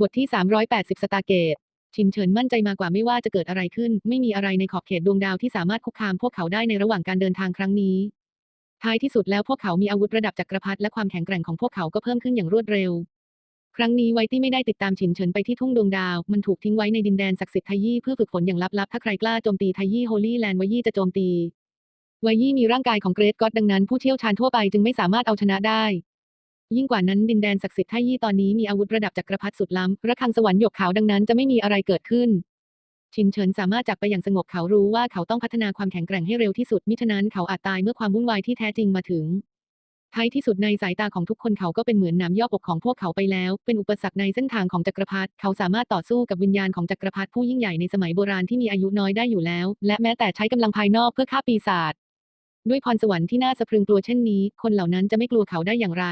บทที่ 380 สตาเกต ชินเฉินมั่นใจมากกว่าไม่ว่าจะเกิดอะไรขึ้น ไม่มีอะไรในขอบเขตดวงดาวที่สามารถคุกคามพวกเขาได้ในระหว่างการเดินทางครั้งนี้ ท้ายที่สุดแล้วพวกเขามีอาวุธระดับจักรพรรดิและความแข็งแกร่งของพวกเขาก็เพิ่มขึ้นอย่างรวดเร็ว ครั้งนี้ไวตี้ไม่ได้ติดตามฉินเฉินไปที่ทุ่งดวงดาว มันถูกทิ้งไว้ในดินแดนศักดิ์สิทธิ์ไทยี่เพื่อฝึกฝนอย่างลับๆ ถ้าใครกล้าโจมตีไทยี่โฮลี่แลนด์ไวยี่จะโจมตีไวยี่มีร่างกายของเกรทก็อดดังนั้นผู้เชี่ยวชาญทั่วไปจึงไม่สามารถเอาชนะได้ ยิ่งกว่านั้นดินแดนศักดิ์สิทธิ์ไทยี่ตอนนี้มีอาวุธระดับจักรพรรดิสุดล้ำระฆังสวรรค์หยกขาวดังนั้นจะไม่มีอะไรเกิดขึ้นชินเฉินสามารถจากไปอย่างสงบเขารู้ว่าเขาต้องพัฒนาความแข็งแกร่งให้เร็วที่สุดมิฉะนั้นเขาอาจตายเมื่อความวุ่นวายที่แท้จริงมาถึงท้ายที่สุดในสายตาของทุกคนเขาก็เป็นเหมือนน้ำย่อกของพวกเขาไปแล้ว เป็นอุปสรรคในเส้นทางของจักรพรรดิเขาสามารถต่อสู้กับวิญญาณของจักรพรรดิผู้ยิ่งใหญ่ในสมัยโบราณที่มีอายุน้อยได้อยู่แล้ว และแม้แต่ใช้กำลังภายนอกเพื่อฆ่าปีศาจด้วยพรสวรรค์ที่น่าสะพรึงกลัวเช่นนี้ คนเหล่านั้นจะไม่กลัวเขาได้อย่างไร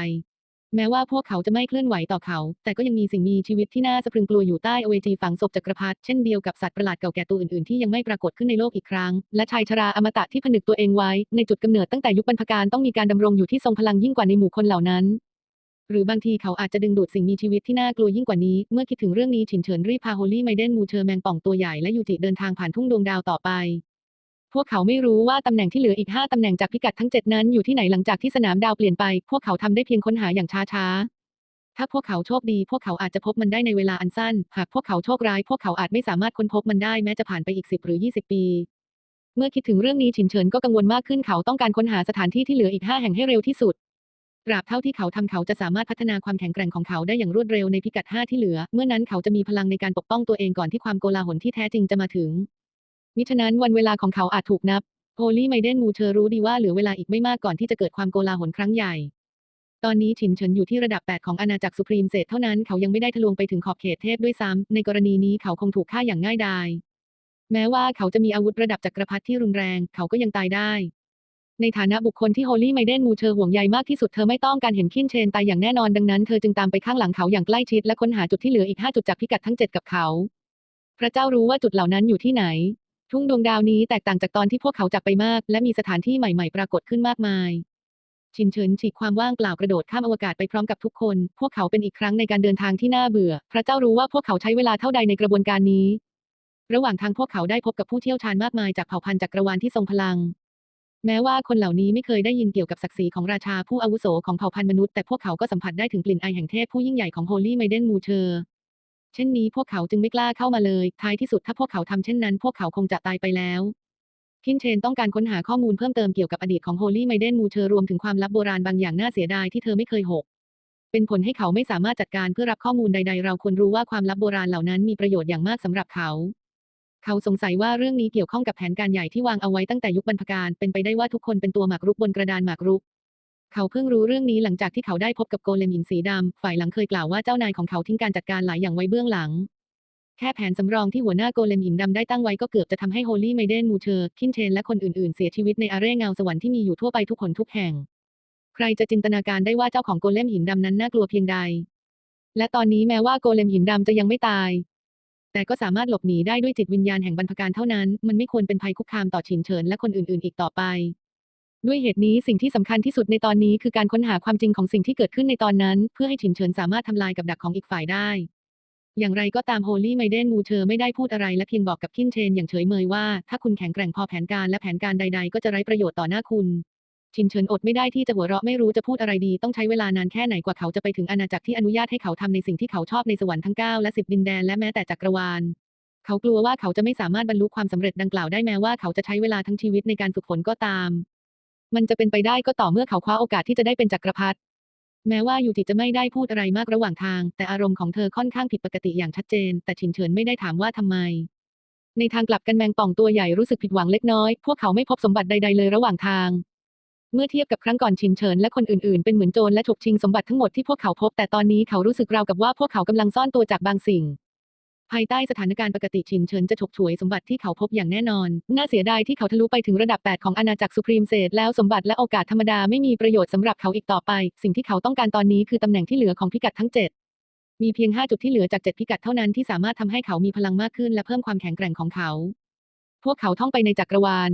แม้ว่าพวกเขาจะไม่เคลื่อนไหวต่อเขา แต่ก็ยังมีสิ่งมีชีวิตที่น่าสะพรึงกลัวอยู่ใต้อเวจีฝังศพจักรพรรดิเช่นเดียวกับสัตว์ประหลาดเก่าแก่ตัวอื่นๆที่ยังไม่ปรากฏขึ้นในโลกอีกครั้ง และชายชราอมตะที่ผนึกตัวเองไว้ ในจุดกำเนิดตั้งแต่ยุคบรรพการต้องมีการดำรงอยู่ที่ทรงพลังยิ่งกว่าในหมู่คนเหล่านั้นหรือบางทีเขาอาจจะดึงดูดสิ่งมีชีวิตที่น่ากลัวยิ่งกว่านี้ เมื่อคิดถึงเรื่องนี้ฉินเฉินรีบพาโฮลี่ไมเดนมูเชอร์แมงป่องตัวใหญ่และยูจิเดินทางผ่านทุ่งดวงดาวต่อไป พวกเขาไม่รู้ว่าตำแหน่งที่เหลืออีก 5 ตำแหน่งจากพิกัดทั้ง 7 นั้นอยู่ที่ไหนหลังจากที่สนามดาวเปลี่ยนไป พวกเขาทำได้เพียงค้นหาอย่างช้าๆ ถ้าพวกเขาโชคดี พวกเขาอาจจะพบมันได้ในเวลาอันสั้น หากพวกเขาโชคร้าย พวกเขาอาจไม่สามารถค้นพบมันได้แม้จะผ่านไปอีก 10 หรือ 20 ปี เมื่อคิดถึงเรื่องนี้ฉินเฉินก็กังวลมากขึ้นเขาต้องการค้นหาสถานที่ที่เหลืออีก 5 แห่งให้เร็วที่สุดตราบเท่าที่เขาทำเขาจะสามารถพัฒนาความแข็งแกร่งของเขาได้อย่างรวดเร็วในพิกัด 5 ที่เหลือ เมื่อนั้นเขาจะมีพลังในการปกป้องตัวเองก่อนที่ความโกลาหลที่แท้จริงจะมาถึง มิฉะนั้นวันเวลาของเขาอาจถูกนับ โฮลี่ไมเดนมูเชอรู้ดีว่าเหลือเวลาอีกไม่มากก่อนที่จะเกิดความโกลาหลครั้งใหญ่ ตอนนี้ฉินเฉินอยู่ที่ระดับ 8 ของอาณาจักรสุพรีมเศษเท่านั้นเขายังไม่ได้ทะลวงไปถึงขอบเขตเทพด้วยซ้ำในกรณีนี้เขาคงถูกฆ่าอย่างง่ายดาย แม้ว่าเขาจะมีอาวุธระดับจักรพรรดิที่รุนแรง เขาก็ยังตายได้ ในฐานะบุคคลที่โฮลี่ไมเดนมูเชอห่วงใยมากที่สุดเธอไม่ต้องการเห็นคินเชนตายอย่างแน่นอนดังนั้นเธอจึงตามไปข้างหลังเขาอย่างใกล้ชิดและค้นหาจุดที่เหลืออีก5จุดจากพิกัดทั้ง7กับเขา พระเจ้ารู้ว่าจุดเหล่านั้นอยู่ที่ไหน ทุ่งดวงดาวนี้แตกต่างจากตอนที่พวกเขาจากไปมาก และมีสถานที่ใหม่ ๆ ปรากฏขึ้นมากมาย ชินเฉินฉีกความว่างเปล่ากระโดดข้ามอวกาศไปพร้อมกับทุกคน พวกเขาเป็นอีกครั้งในการเดินทางที่น่าเบื่อ พระเจ้ารู้ว่าพวกเขาใช้เวลาเท่าใดในกระบวนการนี้ ระหว่างทางพวกเขาได้พบกับผู้เชี่ยวชาญมากมายจากเผ่าพันธุ์จักรวาลที่ทรงพลัง แม้ว่าคนเหล่านี้ไม่เคยได้ยินเกี่ยวกับศักดิ์ศรีของราชาผู้อาวุโสของเผ่าพันธุ์มนุษย์แต่พวกเขาก็สัมผัสได้ถึงกลิ่นไอแห่งเทพผู้ยิ่งใหญ่ของโฮลี่ไมเดนมูเชอร์ เช่นนี้พวกเขาจึงไม่กล้าเข้ามาเลย ท้ายที่สุดถ้าพวกเขาทำเช่นนั้น พวกเขาคงจะตายไปแล้วคินเชนต้องการค้นหาข้อมูลเพิ่มเติมเกี่ยวกับอดีตของโฮลี่ไมเดนมูเชอร์รวมถึงความลับโบราณบางอย่างน่าเสียดายที่เธอไม่เคยหก เป็นผลให้เขาไม่สามารถจัดการเพื่อรับข้อมูลใด ๆ เราควรรู้ว่าความลับโบราณเหล่านั้นมีประโยชน์อย่างมากสำหรับเขา เขาสงสัยว่าเรื่องนี้เกี่ยวข้องกับแผนการใหญ่ที่วางเอาไว้ตั้งแต่ยุคบรรพการเป็นไปได้ว่าทุกคนเป็นตัวหมากรุกบนกระดานหมากรุก เขาเพิ่งรู้เรื่องนี้หลังจากที่เขาได้พบกับโกเลมหินสีดำ ฝ่ายหลังเคยกล่าวว่าเจ้านายของเขาทิ้งการจัดการหลายอย่างไว้เบื้องหลัง แค่แผนสำรองที่หัวหน้าโกเลมหินดำได้ตั้งไว้ก็เกือบจะทำให้โฮลี่ไมเดนมูเชอร์คินเชนและคนอื่นๆ เสียชีวิตในอาเร่เงาสวรรค์ที่มีอยู่ทั่วไปทุกคนทุกแห่ง ใครจะจินตนาการได้ว่าเจ้าของโกเลมหินดำนั้นน่ากลัวเพียงใด และตอนนี้แม้ว่าโกเลมหินดำจะยังไม่ตาย แต่ก็สามารถหลบหนีได้ด้วยจิตวิญญาณแห่งบรรพการเท่านั้น มันไม่ควรเป็นภัยคุกคามต่อฉินเฉินและคนอื่น ๆ อีกต่อไป ด้วยเหตุนี้สิ่งที่สำคัญที่สุดในตอนนี้คือการค้นหาความจริงของสิ่งที่เกิดขึ้นในตอนนั้น เพื่อให้ฉินเฉินสามารถทำลายกับดักของอีกฝ่ายได้ อย่างไรก็ตามโฮลี่ไมเดนมูเชอร์ไม่ได้พูดอะไรและเพียงบอกกับคินเชนอย่างเฉยเมยว่า ถ้าคุณแข็งแกร่งพอแผนการและแผนการใด ๆ ก็จะไร้ประโยชน์ต่อหน้าคุณชินเฉินอดไม่ได้ที่จะหัวเราะไม่รู้จะพูดอะไรดีต้องใช้เวลานานแค่ไหนกว่าเขาจะไปถึงอาณาจักรที่อนุญาตให้เขาทำในสิ่งที่เขาชอบในสวรรค์ทั้ง9และ10ดินแดนและแม้แต่จักรวาลเขากลัวว่าเขาจะไม่สามารถบรรลุความสำเร็จดังกล่าวได้แม้ว่าเขาจะใช้เวลาทั้งชีวิตในการฝึกฝนก็ตาม มันจะเป็นไปได้ก็ต่อเมื่อเขาคว้าโอกาสที่จะได้เป็นจักรพรรดิแม้ว่ายูจิจะไม่ได้พูดอะไรมากระหว่างทาง แต่อารมณ์ของเธอค่อนข้างผิดปกติอย่างชัดเจน แต่ฉินเฉินไม่ได้ถามว่าทำไม ในทางกลับกันแมงป่องตัวใหญ่รู้สึกผิดหวังเล็กน้อย พวกเขาไม่พบสมบัติใดๆเลยระหว่างทาง เมื่อเทียบกับครั้งก่อนชินเฉินและคนอื่นๆ เป็นเหมือนโจรและฉกชิงสมบัติทั้งหมดที่พวกเขาพบ แต่ตอนนี้เขารู้สึกราวกับว่าพวกเขากำลังซ่อนตัวจากบางสิ่ง ภายใต้สถานการณ์ปกติชินเฉินจะฉกฉวยสมบัติที่เขาพบอย่างแน่นอน น่าเสียดายที่เขาทะลุไปถึงระดับ 8 ของอาณาจักรสุพรีมเศษแล้วสมบัติและโอกาสธรรมดาไม่มีประโยชน์สำหรับเขาอีกต่อไป สิ่งที่เขาต้องการตอนนี้คือตำแหน่งที่เหลือของพิกัดทั้ง 7 มีเพียง 5 จุดที่เหลือจาก 7 พิกัดเท่านั้นที่สามารถทำให้เขามีพลังมากขึ้นและเพิ่มความแข็งแกร่งของเขา พวกเขาท่องไปในจักรวาล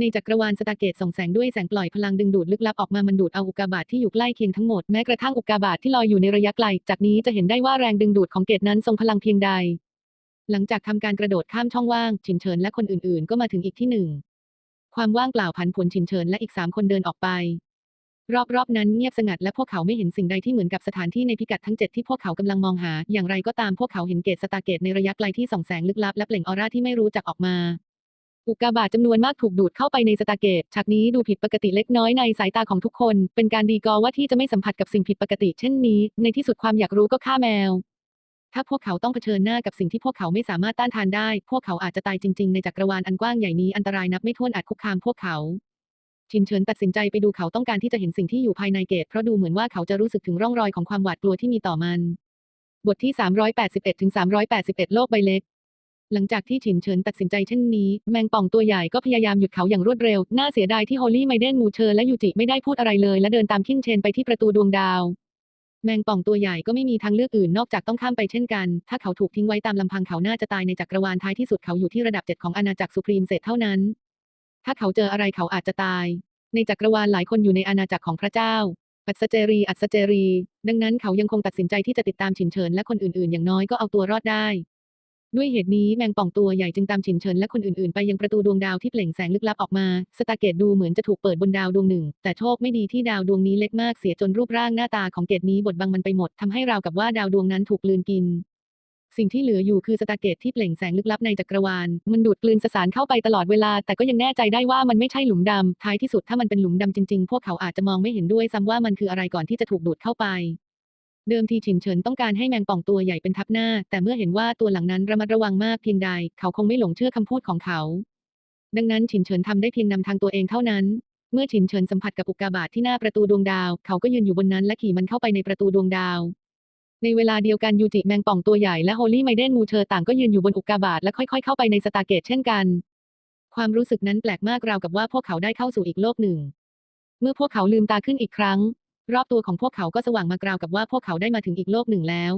ในจักรวาลสตาเกตส่องแสงด้วยแสงปล่อยพลังดึงดูดลึกลับออกมามันดูดเอาอุกกาบาตที่อยู่ใกล้เคียงทั้งหมดแม้กระทั่งอุกกาบาตที่ลอยอยู่ในระยะไกล จากนี้จะเห็นได้ว่าแรงดึงดูดของเกตนั้นทรงพลังเพียงใด หลังจากทำการกระโดดข้ามช่องว่าง ฉินเฉินและคนอื่นๆ ก็มาถึงอีกที่หนึ่ง ความว่างเปล่าผันผวนฉินเฉินและอีกสามคนเดินออกไป รอบๆ นั้นเงียบสงัดและพวกเขาไม่เห็นสิ่งใดที่เหมือนกับสถานที่ในพิกัดทั้งเจ็ดที่พวกเขากำลังมองหา อย่างไรก็ตามพวกเขาเห็นเกตสตาร์เกตในระยะไกลที่ส่องแสงลึกลับและเปล่งออร่าที่ไม่รู้จักออกมาอุกกาบาตจำนวนมากถูกดูดเข้าไปในสตาร์เกตฉากนี้ดูผิดปกติเล็กน้อยในสายตาของทุกคน เป็นการดีกอว่าที่จะไม่สัมผัสกับสิ่งผิดปกติเช่นนี้ ในที่สุดความอยากรู้ก็ฆ่าแมว ถ้าพวกเขาต้องเผชิญหน้ากับสิ่งที่พวกเขาไม่สามารถต้านทานได้ พวกเขาอาจจะตายจริง ๆ ในจักรวาลอันกว้างใหญ่นี้อันตรายนับไม่ถ้วนอาจคุกคามพวกเขาชินเฉินตัดสินใจไปดูเขาต้องการที่จะเห็นสิ่งที่อยู่ภายในเกตเพราะดูเหมือนว่าเขาจะรู้สึกถึงร่องรอยของความหวาดกลัวที่มีต่อมัน บทที่ 381ถึง381 โลกใบเล็ก หลังจากที่ฉินเฉินตัดสินใจเช่นนี้ แมงป่องตัวใหญ่ก็พยายามหยุดเขาอย่างรวดเร็ว น่าเสียดายที่โฮลี่ไมเดนมูเชอร์และยูจิไม่ได้พูดอะไรเลย และเดินตามคินเชนไปที่ประตูดวงดาว แมงป่องตัวใหญ่ก็ไม่มีทางเลือกอื่นนอกจากต้องข้ามไปเช่นกัน ถ้าเขาถูกทิ้งไว้ตามลำพังเขาน่าจะตายในจักรวาลท้ายที่สุดเขาอยู่ที่ระดับเจ็ดของอาณาจักรสุพรีมเศษเท่านั้น ถ้าเขาเจออะไรเขาอาจจะตาย ในจักรวาลหลายคนอยู่ในอาณาจักรของพระเจ้า อัศเจรี อัศเจรี ดังนั้นเขายังคงตัดสินใจที่จะติดตามฉินเฉินและคนอื่นๆ อย่างน้อยก็เอาตัวรอดได้ ด้วยเหตุนี้แมงป่องตัวใหญ่จึงตามฉินเฉินและคนอื่นๆ ไปยังประตูดวงดาวที่เปล่งแสงลึกลับออกมา สตาเกตดูเหมือนจะถูกเปิดบนดาวดวงหนึ่ง แต่โชคไม่ดีที่ดาวดวงนี้เล็กมากเสียจนรูปร่างหน้าตาของเกตนี้บดบังมันไปหมดทำให้ราวกับว่าดาวดวงนั้นถูกกลืนกิน สิ่งที่เหลืออยู่คือสตาเกตที่เปล่งแสงลึกลับในจักรวาล มันดูดกลืนสสารเข้าไปตลอดเวลา แต่ก็ยังแน่ใจได้ว่ามันไม่ใช่หลุมดำท้ายที่สุดถ้ามันเป็นหลุมดำจริงๆ พวกเขาอาจจะมองไม่เห็นด้วยซ้ำว่ามันคืออะไรก่อนที่จะถูกดูดเข้าไป เดิมทีฉินเฉินต้องการให้แมงป่องตัวใหญ่เป็นทับหน้า แต่เมื่อเห็นว่าตัวหลังนั้นระมัดระวังมากเพียงใด เขาคงไม่หลงเชื่อคำพูดของเขา ดังนั้นฉินเฉินทำได้เพียงนำทางตัวเองเท่านั้น เมื่อฉินเฉินสัมผัสกับอุกกาบาตที่หน้าประตูดวงดาว เขาก็ยืนอยู่บนนั้นและขี่มันเข้าไปในประตูดวงดาว ในเวลาเดียวกันยูจิแมงป่องตัวใหญ่และโฮลี่ไมเดนมูเชอร์ต่างก็ยืนอยู่บนอุกกาบาตและค่อย ๆ เข้าไปในสตาร์เกตเช่นกัน ความรู้สึกนั้นแปลกมากราวกับว่าพวกเขาได้เข้าสู่อีกโลกหนึ่ง เมื่อพวกเขาลืมตาขึ้นอีกครั้ง รอบตัวของพวกเขาก็สว่างมากราวกับว่าพวกเขาได้มาถึงอีกโลกหนึ่งแล้ว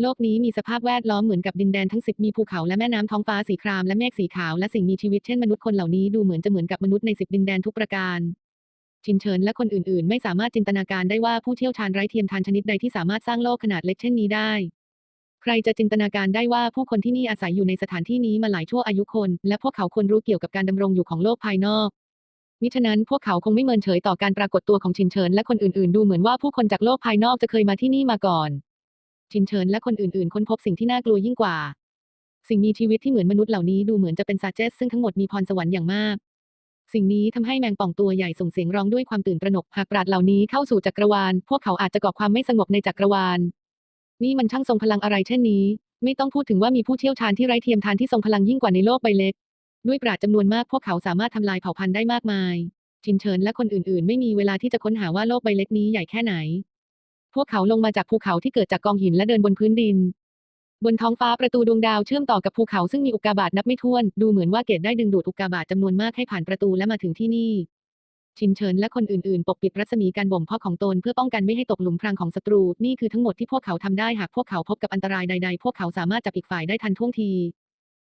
โลกนี้มีสภาพแวดล้อมเหมือนกับดินแดนทั้งสิบมีภูเขาและแม่น้ำท้องฟ้าสีครามและเมฆสีขาวและสิ่งมีชีวิตเช่นมนุษย์คนเหล่านี้ดูเหมือนจะเหมือนกับมนุษย์ในสิบดินแดนทุกประการชินเฉินและคนอื่นๆ ไม่สามารถจินตนาการได้ว่าผู้เชี่ยวชาญไร้เทียมทานชนิดใดที่สามารถสร้างโลกขนาดเล็กเช่นนี้ได้ ใครจะจินตนาการได้ว่าผู้คนที่นี่อาศัยอยู่ในสถานที่นี้มาหลายชั่วอายุคน และพวกเขาควรรู้เกี่ยวกับการดำรงอยู่ของโลกภายนอก มิฉะนั้นพวกเขาคงไม่เมินเฉยต่อการปรากฏตัวของชินเฉินและคนอื่นๆ ดูเหมือนว่าผู้คนจากโลกภายนอกจะเคยมาที่นี่มาก่อน ชินเฉินและคนอื่นๆ ค้นพบสิ่งที่น่ากลัวยิ่งกว่า สิ่งมีชีวิตที่เหมือนมนุษย์เหล่านี้ดูเหมือนจะเป็นซาเจสซึ่งทั้งหมดมีพรสวรรค์อย่างมาก สิ่งนี้ทำให้แมงป่องตัวใหญ่ส่งเสียงร้องด้วยความตื่นตระหนกหากปราดเหล่านี้เข้าสู่จักรวาล พวกเขาอาจจะก่อความไม่สงบในจักรวาล นี่มันช่างทรงพลังอะไรเช่นนี้ ไม่ต้องพูดถึงว่ามีผู้เชี่ยวชาญที่ไร้เทียมทานที่ทรงพลังยิ่งกว่าในโลกใบเล็ก ด้วยปราดจำนวนมากพวกเขาสามารถทำลายเผ่าพันธุ์ได้มากมายชินเฉินและคนอื่นๆ ไม่มีเวลาที่จะค้นหาว่าโลกใบเล็กนี้ใหญ่แค่ไหน พวกเขาลงมาจากภูเขาที่เกิดจากกองหินและเดินบนพื้นดิน บนท้องฟ้าประตูดวงดาวเชื่อมต่อกับภูเขาซึ่งมีอุกกาบาตนับไม่ถ้วน ดูเหมือนว่าเกตได้ดึงดูดอุกกาบาตจำนวนมากให้ผ่านประตูและมาถึงที่นี่ ชินเฉินและคนอื่นๆ ปกปิดรัศมีการบ่มเพาะของตนเพื่อป้องกันไม่ให้ตกหลุมพรางของศัตรู นี่คือทั้งหมดที่พวกเขาทำได้หากพวกเขาพบกับอันตรายใด ๆ พวกเขาสามารถจับอีกฝ่ายได้ทันท่วงที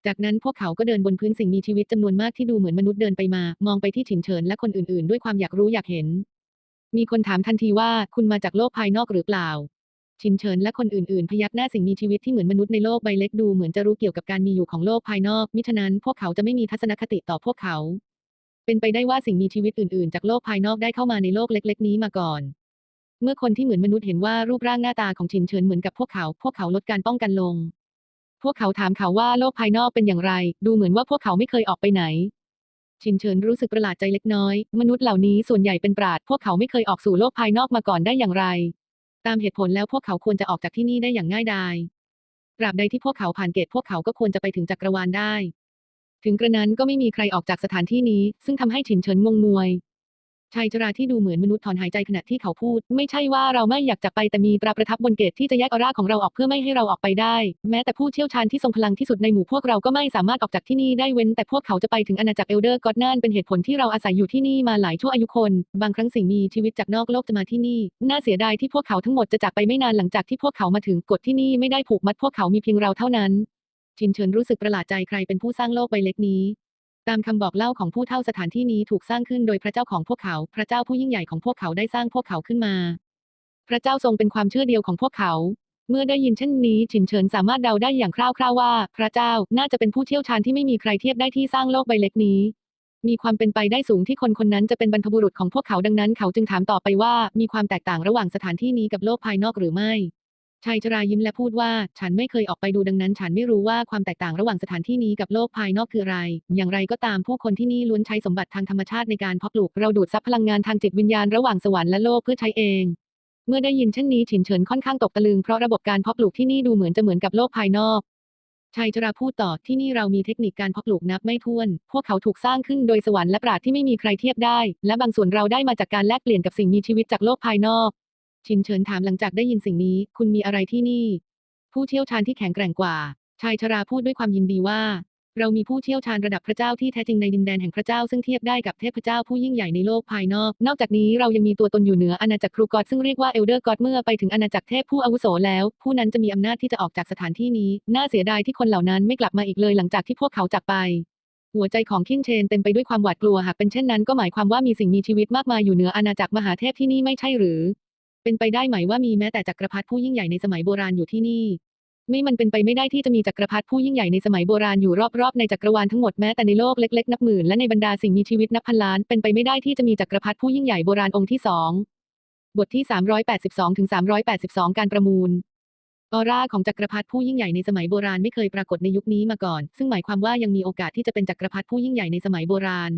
จากนั้นพวกเขาก็เดินบนพื้นสิ่งมีชีวิตจำนวนมากที่ดูเหมือนมนุษย์เดินไปมา มองไปที่ฉินเฉินและคนอื่นๆ ด้วยความอยากรู้อยากเห็น มีคนถามทันทีว่าคุณมาจากโลกภายนอกหรือเปล่าชินเฉินและคนอื่นๆ พยักหน้าสิ่งมีชีวิตที่เหมือนมนุษย์ในโลกใบเล็กดูเหมือนจะรู้เกี่ยวกับการมีอยู่ของโลกภายนอก มิฉะนั้นพวกเขาจะไม่มีทัศนคติต่อพวกเขา เป็นไปได้ว่าสิ่งมีชีวิตอื่นๆ จากโลกภายนอกได้เข้ามาในโลกเล็ก ๆ นี้มาก่อน เมื่อคนที่เหมือนมนุษย์เห็นว่ารูปร่างหน้าตาของชินเฉินเหมือนกับพวกเขา พวกเขาลดการป้องกันลง พวกเขาถามเขาว่าโลกภายนอกเป็นอย่างไร ดูเหมือนว่าพวกเขาไม่เคยออกไปไหน ชินเฉินรู้สึกประหลาดใจเล็กน้อย มนุษย์เหล่านี้ส่วนใหญ่เป็นปราดพวกเขาไม่เคยออกสู่โลกภายนอกมาก่อนได้อย่างไร ตามเหตุผลแล้วพวกเขาควรจะออกจากที่นี่ได้อย่างง่ายดายตราบใดที่พวกเขาผ่านเกตพวกเขาก็ควรจะไปถึงจักรวาลได้ ถึงกระนั้นก็ไม่มีใครออกจากสถานที่นี้ ซึ่งทำให้ฉินเฉินงงงวย ชายชราที่ดูเหมือนมนุษย์ถอนหายใจขณะที่เขาพูด ไม่ใช่ว่าเราไม่อยากจะไปแต่มีตราประทับบนเกตที่จะแยกออร่าของเราออกเพื่อไม่ให้เราออกไปได้ แม้แต่ผู้เชี่ยวชาญที่ทรงพลังที่สุดในหมู่พวกเราก็ไม่สามารถออกจากที่นี่ได้เว้น แต่พวกเขาจะไปถึงอาณาจักรเอลเดอร์ก็อดนั่นเป็นเหตุผลที่เราอาศัยอยู่ที่นี่มาหลายชั่วอายุคน บางครั้งสิ่งมีชีวิตจากนอกโลกจะมาที่นี่ น่าเสียดายที่พวกเขาทั้งหมดจะจากไปไม่นานหลังจากที่พวกเขามาถึงกฎที่นี่ไม่ได้ผูกมัดพวกเขามีเพียงเราเท่านั้นชินเฉินรู้สึกประหลาดใจใครเป็นผู้สร้างโลกใบเล็กนี้ ตามคำบอกเล่าของผู้เฒ่าสถานที่นี้ถูกสร้างขึ้นโดยพระเจ้าของพวกเขา พระเจ้าผู้ยิ่งใหญ่ของพวกเขาได้สร้างพวกเขาขึ้นมา พระเจ้าทรงเป็นความเชื่อเดียวของพวกเขา เมื่อได้ยินเช่นนี้ฉินเฉินสามารถเดาได้อย่างคร่าวๆว่า พระเจ้าน่าจะเป็นผู้เชี่ยวชาญที่ไม่มีใครเทียบได้ที่สร้างโลกใบเล็กนี้ มีความเป็นไปได้สูงที่คนคนนั้นจะเป็นบรรพบุรุษของพวกเขาดังนั้น เขาจึงถามต่อไปว่า มีความแตกต่างระหว่างสถานที่นี้กับโลกภายนอกหรือไม่ ชายชรายิ้มและพูดว่า ฉันไม่เคยออกไปดูดังนั้น ฉันไม่รู้ว่าความแตกต่างระหว่างสถานที่นี้กับโลกภายนอกคืออะไร อย่างไรก็ตามผู้คนที่นี่ล้วนใช้สมบัติทางธรรมชาติในการเพาะปลูก เราดูดซับพลังงานทางจิตวิญญาณระหว่างสวรรค์และโลกเพื่อใช้เอง เมื่อได้ยินเช่นนี้ฉินเฉินค่อนข้างตกตะลึงเพราะระบบการเพาะปลูกที่นี่ดูเหมือนจะเหมือนกับโลกภายนอกชายชราพูดต่อที่นี่เรามีเทคนิคการเพาะปลูกนับไม่ถ้วน พวกเขาถูกสร้างขึ้นโดยสวรรค์และปราดที่ไม่มีใครเทียบได้ และบางส่วนเราได้มาจากการแลกเปลี่ยนกับสิ่งมีชีวิตจากโลกภายนอก ชินเฉินถามหลังจากได้ยินสิ่งนี้ คุณมีอะไรที่นี่ ผู้เชี่ยวชาญที่แข็งแกร่งกว่า ชายชราพูดด้วยความยินดีว่า เรามีผู้เชี่ยวชาญระดับพระเจ้าที่แท้จริงในดินแดนแห่งพระเจ้าซึ่งเทียบได้กับเทพเจ้าผู้ยิ่งใหญ่ในโลกภายนอก นอกจากนี้เรายังมีตัวตนอยู่เหนืออาณาจักรครูกอดซึ่งเรียกว่าเอลเดอร์กอดเมื่อไปถึงอาณาจักรเทพผู้อาวุโสแล้ว ผู้นั้นจะมีอำนาจที่จะออกจากสถานที่นี้ น่าเสียดายที่คนเหล่านั้นไม่กลับมาอีกเลยหลังจากที่พวกเขาจากไปหัวใจของคิงเชนเต็มไปด้วยความหวาดกลัวหากเป็นเช่นนั้นก็หมายความว่ามีสิ่งมีชีวิตมากมายอยู่เหนืออาณาจักรมหาเทพที่นี่ไม่ใช่หรือ เป็นไปได้ไหมว่ามีแม้แต่จักรพรรดิผู้ยิ่งใหญ่ในสมัยโบราณอยู่ที่นี่ ไม่มันเป็นไปไม่ได้ที่จะมีจักรพรรดิผู้ยิ่งใหญ่ในสมัยโบราณอยู่รอบๆในจักรวาลทั้งหมดแม้แต่ในโลกเล็กๆนับหมื่นและในบรรดาสิ่งมีชีวิตนับพันล้านเป็นไปไม่ได้ที่จะมีจักรพรรดิผู้ยิ่งใหญ่โบราณองค์ที่สองบทที่ 382ถึง382 การประมูล ออร่าของจักรพรรดิผู้ยิ่งใหญ่ในสมัยโบราณไม่เคยปรากฏในยุคนี้มาก่อน ซึ่งหมายความว่ายังมีโอกาสที่จะเป็นจักรพรรดิผู้ยิ่งใหญ่ในสมัยโบราณ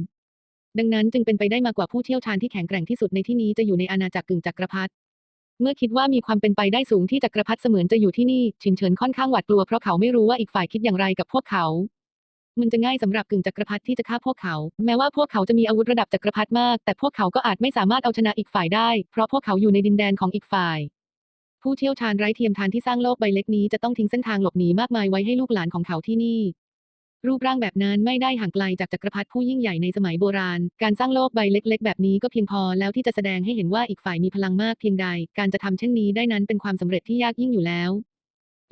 ดังนั้นจึงเป็นไปได้มากกว่าผู้เชี่ยวชาญที่แข็งแกร่งที่สุดในที่นี้จะอยู่ในอาณาจักรกึ่งจักรพรรดิ เมื่อคิดว่ามีความเป็นไปได้สูงที่จักรพรรดิเสมือนจะอยู่ที่นี่ ชินเฉินค่อนข้างหวาดกลัวเพราะเขาไม่รู้ว่าอีกฝ่ายคิดอย่างไรกับพวกเขา มันจะง่ายสำหรับกึ่งจักรพรรดิที่จะฆ่าพวกเขา แม้ว่าพวกเขาจะมีอาวุธระดับจักรพรรดิมาก แต่พวกเขาก็อาจไม่สามารถเอาชนะอีกฝ่ายได้ เพราะพวกเขาอยู่ในดินแดนของอีกฝ่าย ผู้เชี่ยวชาญไร้เทียมทานที่สร้างโลกใบเล็กนี้จะต้องทิ้งเส้นทางหลบหนีมากมายไว้ให้ลูกหลานของเขาที่นี่ รูปร่างแบบนั้นไม่ได้ห่างไกลจากจักรพรรดิผู้ยิ่งใหญ่ในสมัยโบราณ การสร้างโลกใบเล็ก ๆ แบบนี้ก็เพียงพอแล้วที่จะแสดงให้เห็นว่าอีกฝ่ายมีพลังมากเพียงใด การจะทำเช่นนี้ได้นั้นเป็นความสำเร็จที่ยากยิ่งอยู่แล้ว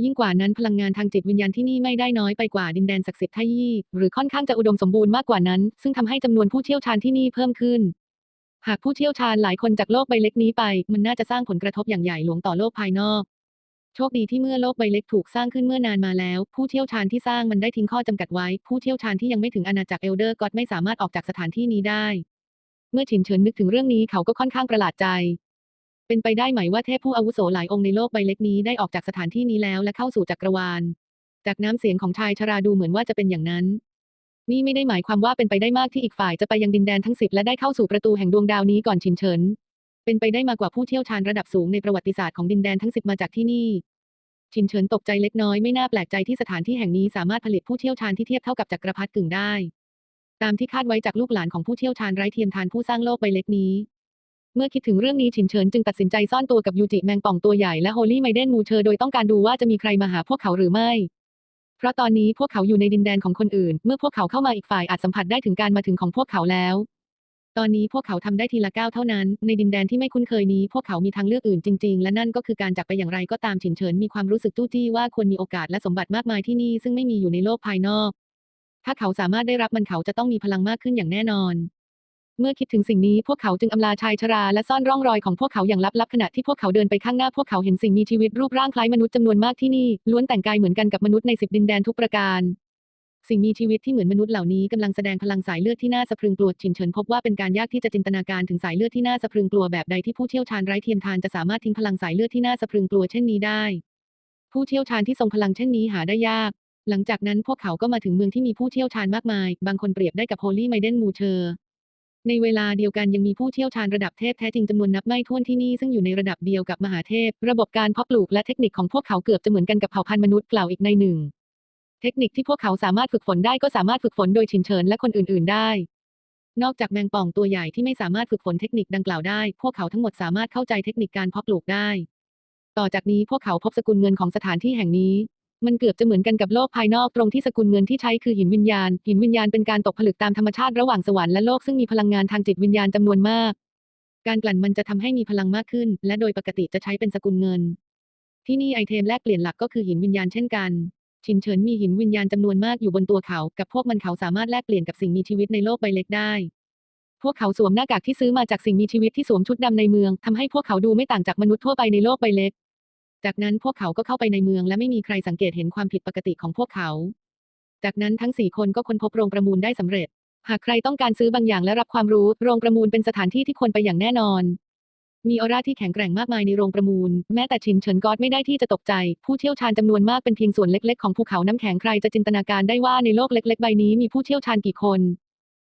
ยิ่งกว่านั้นพลังงานทางจิตวิญญาณที่นี่ไม่ได้น้อยไปกว่าดินแดนศักดิ์สิทธิ์ไทยี่ หรือค่อนข้างจะอุดมสมบูรณ์มากกว่านั้น ซึ่งทำให้จำนวนผู้เชี่ยวชาญที่นี่เพิ่มขึ้น หากผู้เชี่ยวชาญหลายคนจากโลกใบเล็กนี้ไป มันน่าจะสร้างผลกระทบอย่างใหญ่หลวงต่อโลกภายนอก โชคดีที่เมื่อโลกใบเล็กถูกสร้างขึ้นเมื่อนานมาแล้ว ผู้เชี่ยวชาญที่สร้างมันได้ทิ้งข้อจำกัดไว้ ผู้เชี่ยวชาญที่ยังไม่ถึงอาณาจักรเอลเดอร์ก็ไม่สามารถออกจากสถานที่นี้ได้ เมื่อฉินเฉินนึกถึงเรื่องนี้เขาก็ค่อนข้างประหลาดใจ เป็นไปได้ไหมว่าเทพผู้อาวุโสหลายองค์ในโลกใบเล็กนี้ได้ออกจากสถานที่นี้แล้วและเข้าสู่จักรวาล จากน้ำเสียงของชายชราดูเหมือนว่าจะเป็นอย่างนั้น นี่ไม่ได้หมายความว่าเป็นไปได้มากที่อีกฝ่ายจะไปยังดินแดนทั้งสิบและได้เข้าสู่ประตูแห่งดวงดาวนี้ก่อนฉินเฉิน เป็นไปได้มากกว่าผู้เชี่ยวชาญระดับสูงในประวัติศาสตร์ของดินแดนทั้งสิบมาจากที่นี่ชินเฉินตกใจเล็กน้อยไม่น่าแปลกใจที่สถานที่แห่งนี้สามารถผลิตผู้เชี่ยวชาญที่เทียบเท่ากับจักรพรรดิกึ่งได้ ตามที่คาดไว้จากลูกหลานของผู้เชี่ยวชาญไร้เทียมทานผู้สร้างโลกใบเล็กนี้ เมื่อคิดถึงเรื่องนี้ฉินเฉินจึงตัดสินใจซ่อนตัวกับยูจิแมงป่องตัวใหญ่และโฮลี่ไมเดนมูเชอร์โดยต้องการดูว่าจะมีใครมาหาพวกเขาหรือไม่ เพราะตอนนี้พวกเขาอยู่ในดินแดนของคนอื่น เมื่อพวกเขาเข้ามาอีกฝ่ายอาจสัมผัสได้ถึงการมาถึงของพวกเขาแล้ว ตอนนี้พวกเขาทำได้ทีละก้าวเท่านั้น ในดินแดนที่ไม่คุ้นเคยนี้ พวกเขามีทางเลือกอื่นจริง ๆ และนั่นก็คือการจากไปอย่างไรก็ตามฉินเฉินมีความรู้สึกจู้จี้ว่าควรมีโอกาสและสมบัติมากมายที่นี่ซึ่งไม่มีอยู่ในโลกภายนอก ถ้าเขาสามารถได้รับมันเขาจะต้องมีพลังมากขึ้นอย่างแน่นอน เมื่อคิดถึงสิ่งนี้พวกเขาจึงอำลาชายชราและซ่อนร่องรอยของพวกเขาอย่างลับๆขณะที่พวกเขาเดินไปข้างหน้าพวกเขาเห็นสิ่งมีชีวิตรูปร่างคล้ายมนุษย์จำนวนมากที่นี่ล้วนแต่งกายเหมือนกันกับมนุษย์ในสิบดินแดนทุกประการ สิ่งมีชีวิตที่เหมือนมนุษย์เหล่านี้กำลังแสดงพลังสายเลือดที่น่าสะพรึงกลัวฉินเฉินพบว่าเป็นการยากที่จะจินตนาการถึงสายเลือดที่น่าสะพรึงกลัวแบบใดที่ผู้เชี่ยวชาญไร้เทียมทานจะสามารถทิ้งพลังสายเลือดที่น่าสะพรึงกลัวเช่นนี้ได้ ผู้เชี่ยวชาญที่ทรงพลังเช่นนี้หาได้ยาก หลังจากนั้นพวกเขาก็มาถึงเมืองที่มีผู้เชี่ยวชาญมากมาย บางคนเปรียบได้กับโฮลี่ไมเดนมูเชอร์ในเวลาเดียวกันยังมีผู้เชี่ยวชาญระดับเทพแท้จริงจำนวนนับไม่ถ้วนที่นี่ซึ่งอยู่ในระดับเดียวกับมหาเทพ ระบบการเพาะปลูกและเทคนิคของพวกเขาเกือบจะเหมือนกันกับเผ่าพันธุ์มนุษย์กล่าวอีกในหนึ่ง เทคนิคที่พวกเขาสามารถฝึกฝนได้ก็สามารถฝึกฝนโดยชินเฉินและคนอื่น ๆ ได้ นอกจากแมงป่องตัวใหญ่ที่ไม่สามารถฝึกฝนเทคนิคดังกล่าวได้ พวกเขาทั้งหมดสามารถเข้าใจเทคนิคการเพาะปลูกได้ ต่อจากนี้พวกเขาพบสกุลเงินของสถานที่แห่งนี้ มันเกือบจะเหมือนกันกับโลกภายนอกตรงที่สกุลเงินที่ใช้คือหินวิญญาณ หินวิญญาณเป็นการตกผลึกตามธรรมชาติระหว่างสวรรค์และโลกซึ่งมีพลังงานทางจิตวิญญาณจำนวนมาก การกลั่นมันจะทำให้มีพลังมากขึ้น และโดยปกติจะใช้เป็นสกุลเงิน ที่นี่ไอเทมแลกเปลี่ยนหลักก็คือหินวิญญาณเช่นกัน ชินเฉินมีหินวิญญาณจำนวนมากอยู่บนตัวเขา กับพวกมันเขาสามารถแลกเปลี่ยนกับสิ่งมีชีวิตในโลกใบเล็กได้ พวกเขาสวมหน้ากากที่ซื้อมาจากสิ่งมีชีวิตที่สวมชุดดำในเมืองทำให้พวกเขาดูไม่ต่างจากมนุษย์ทั่วไปในโลกใบเล็ก จากนั้นพวกเขาก็เข้าไปในเมืองและไม่มีใครสังเกตเห็นความผิดปกติของพวกเขา จากนั้นทั้งสี่คนก็ค้นพบโรงประมูลได้สำเร็จ หากใครต้องการซื้อบางอย่างและรับความรู้ โรงประมูลเป็นสถานที่ที่ควรไปอย่างแน่นอน มีออร่าที่แข็งแกร่งมากมายในโรงประมูล แม้แต่ชินเฉินกอดไม่ได้ที่จะตกใจ ผู้เชี่ยวชาญจำนวนมากเป็นเพียงส่วนเล็กๆของภูเขาน้ำแข็งใครจะจินตนาการได้ว่าในโลกเล็ก ๆ ใบนี้มีผู้เชี่ยวชาญกี่คน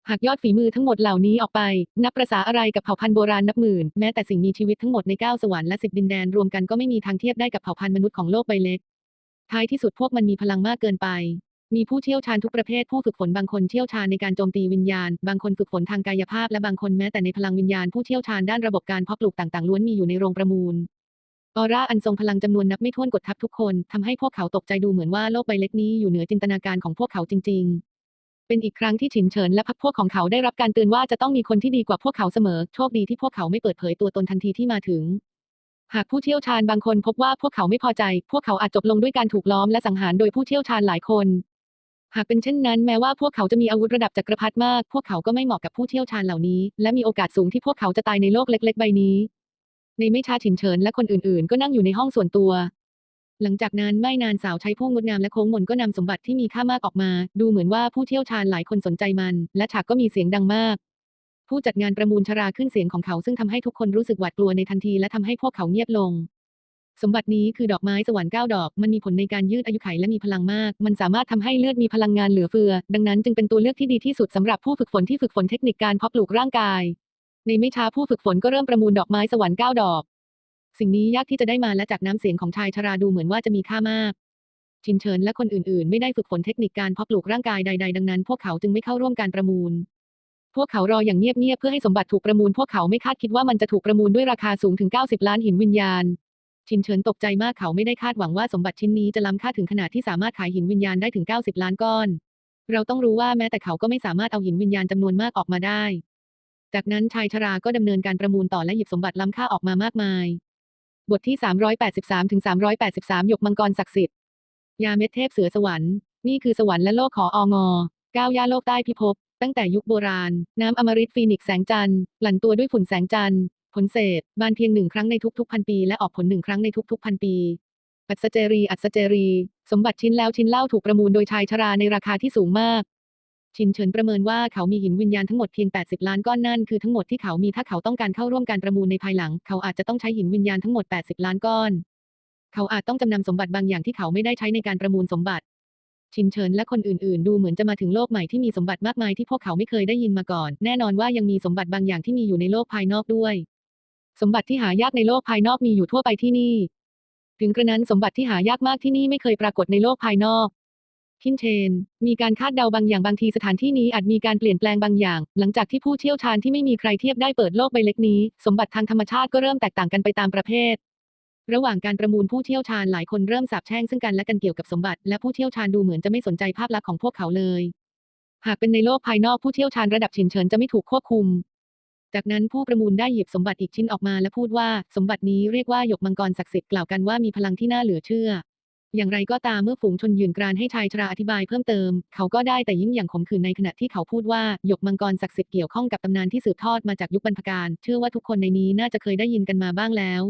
หากยอดฝีมือทั้งหมดเหล่านี้ออกไป นับประษาอะไรกับเผ่าพันธุ์โบราณนับหมื่น แม้แต่สิ่งมีชีวิตทั้งหมดในเก้าสวรรค์และสิบดินแดนรวมกันก็ไม่มีทางเทียบได้กับเผ่าพันธุ์มนุษย์ของโลกใบเล็ก ท้ายที่สุดพวกมันมีพลังมากเกินไป มีผู้เชี่ยวชาญทุกประเภทผู้ฝึกฝนบางคนเชี่ยวชาญในการโจมตีวิญญาณ บางคนฝึกฝนทางกายภาพและบางคนแม้แต่ในพลังวิญญาณผู้เชี่ยวชาญด้านระบบการเพาะปลูกต่างๆล้วนมีอยู่ในโรงประมูลออร่าอันทรงพลังจำนวนนับไม่ถ้วนกดทับทุกคนทำให้พวกเขาตกใจดูเหมือนว่าโลกใบเล็กนี้อยู่เหนือจินตนาการของพวกเขาจริง ๆ เป็นอีกครั้งที่ฉินเฉินและพรรคพวกของเขาได้รับการเตือนว่าจะต้องมีคนที่ดีกว่าพวกเขาเสมอ โชคดีที่พวกเขาไม่เปิดเผยตัวตนทันทีที่มาถึง หากผู้เชี่ยวชาญบางคนพบว่าพวกเขาไม่พอใจ พวกเขาอาจจบลงด้วยการถูกล้อมและสังหารโดยผู้เชี่ยวชาญหลายคน หากเป็นเช่นนั้นแม้ว่าพวกเขาจะมีอาวุธระดับจักรพรรดิมาก พวกเขาก็ไม่เหมาะกับผู้เชี่ยวชาญเหล่านี้ และมีโอกาสสูงที่พวกเขาจะตายในโลกเล็ก ๆ ใบนี้ ในไม่ช้าฉินเฉินและคนอื่นๆ ก็นั่งอยู่ในห้องส่วนตัว หลังจากนั้นไม่นานสาวใช้ผู้งดงามและโค้งมนก็นำสมบัติที่มีค่ามากออกมา ดูเหมือนว่าผู้เชี่ยวชาญหลายคนสนใจมัน และฉากก็มีเสียงดังมาก ผู้จัดงานประมูลชราขึ้นเสียงของเขาซึ่งทำให้ทุกคนรู้สึกหวาดกลัวในทันทีและทำให้พวกเขาเงียบลง สมบัตินี้คือดอกไม้สวรรค์เก้าดอก มันมีผลในการยืดอายุขัยและมีพลังมาก มันสามารถทำให้เลือดมีพลังงานเหลือเฟือ ดังนั้นจึงเป็นตัวเลือกที่ดีที่สุดสำหรับผู้ฝึกฝนที่ฝึกฝนเทคนิคการเพาะปลูกร่างกาย ในไม่ช้าผู้ฝึกฝนก็เริ่มประมูลดอกไม้สวรรค์เก้าดอก สิ่งนี้ยากที่จะได้มาและจากน้ำเสียงของชายชราดูเหมือนว่าจะมีค่ามาก ชินเฉินและคนอื่นๆ ไม่ได้ฝึกฝนเทคนิคการเพาะปลูกร่างกายใด ๆ ดังนั้น พวกเขาจึงไม่เข้าร่วมการประมูล พวกเขารออย่างเงียบๆเพื่อให้สมบัติถูกประมูล พวกเขาไม่คาดคิดว่ามันจะถูกประมูลด้วยราคาสูงถึง 90 ล้านหินวิญญาณ ชินเฉินตกใจมากเขาไม่ได้คาดหวังว่าสมบัติชิ้นนี้จะล้ำค่าถึงขนาดที่สามารถขายหินวิญญาณได้ถึง 90 ล้านก้อน เราต้องรู้ว่าแม้แต่เขาก็ไม่สามารถเอาหินวิญญาณจำนวนมากออกมาได้ จากนั้นชายชราก็ดำเนินการประมูลต่อและหยิบสมบัติล้ำค่าออกมามากมาย บทที่ 383ถึง383 หยกมังกรศักดิ์สิทธิ์ ยาเม็ดเทพเสือสวรรค์ นี่คือสวรรค์และโลกขอองอก้าวย่าโลกใต้พิภพตั้งแต่ยุคโบราณ น้ำอมฤตฟีนิกแสงจันทร์หลั่นตัวด้วยฝุ่นแสงจันทร์ ผลเศษ บานเพียงหนึ่งครั้งในทุกๆพันปี และออกผลหนึ่งครั้งในทุกๆพันปี อัศเจรีอัศเจรี สมบัติชิ้นแล้วชิ้นเล่าถูกประมูลโดยชายชราในราคาที่สูงมากชินเฉินประเมินว่าเขามีหินวิญญาณทั้งหมดเพียง 80 ล้านก้อนนั่นคือทั้งหมดที่เขามีถ้าเขาต้องการเข้าร่วมการประมูลในภายหลัง เขาอาจจะต้องใช้หินวิญญาณทั้งหมด 80 ล้านก้อน เขาอาจต้องจำนำสมบัติบางอย่างที่เขาไม่ได้ใช้ในการประมูลสมบัติ ชินเฉินและคนอื่นๆ ดูเหมือนจะมาถึงโลกใหม่ที่มีสมบัติมากมายที่พวกเขาไม่เคยได้ยินมาก่อน แน่นอนว่ายังมีสมบัติบางอย่างที่มีอยู่ในโลกภายนอกด้วย สมบัติที่หายากในโลกภายนอกมีอยู่ทั่วไปที่นี่ ถึงกระนั้นสมบัติที่หายากมากที่นี่ไม่เคยปรากฏในโลกภายนอกคินเชน มีการคาดเดาบางอย่างบางทีสถานที่นี้อาจมีการเปลี่ยนแปลงบางอย่าง หลังจากที่ผู้เชี่ยวชาญที่ไม่มีใครเทียบได้เปิดโลกใบเล็กนี้ สมบัติทางธรรมชาติก็เริ่มแตกต่างกันไปตามประเภท ระหว่างการประมูลผู้เชี่ยวชาญหลายคนเริ่มสาบแช่งซึ่งกันและกันเกี่ยวกับสมบัติ และผู้เชี่ยวชาญดูเหมือนจะไม่สนใจภาพลักษณ์ของพวกเขาเลย หากเป็นในโลกภายนอกผู้เชี่ยวชาญระดับฉินเฉินจะไม่ถูกควบคุม จากนั้นผู้ประมูลได้หยิบสมบัติอีกชิ้นออกมาและพูดว่าสมบัตินี้เรียกว่าหยกมังกรศักดิ์สิทธิ์กล่าวกันว่ามีพลังที่น่าเหลือเชื่อ อย่างไรก็ตามเมื่อฝูงชนยืนกรานให้ชายชราอธิบายเพิ่มเติม เขาก็ได้แต่ยิ้มอย่างขมขื่นในขณะที่เขาพูดว่าหยกมังกรศักดิ์สิทธิ์เกี่ยวข้องกับตำนานที่สืบทอดมาจากยุคบรรพกาลเชื่อว่าทุกคนในนี้น่าจะเคยได้ยินกันมาบ้างแล้ว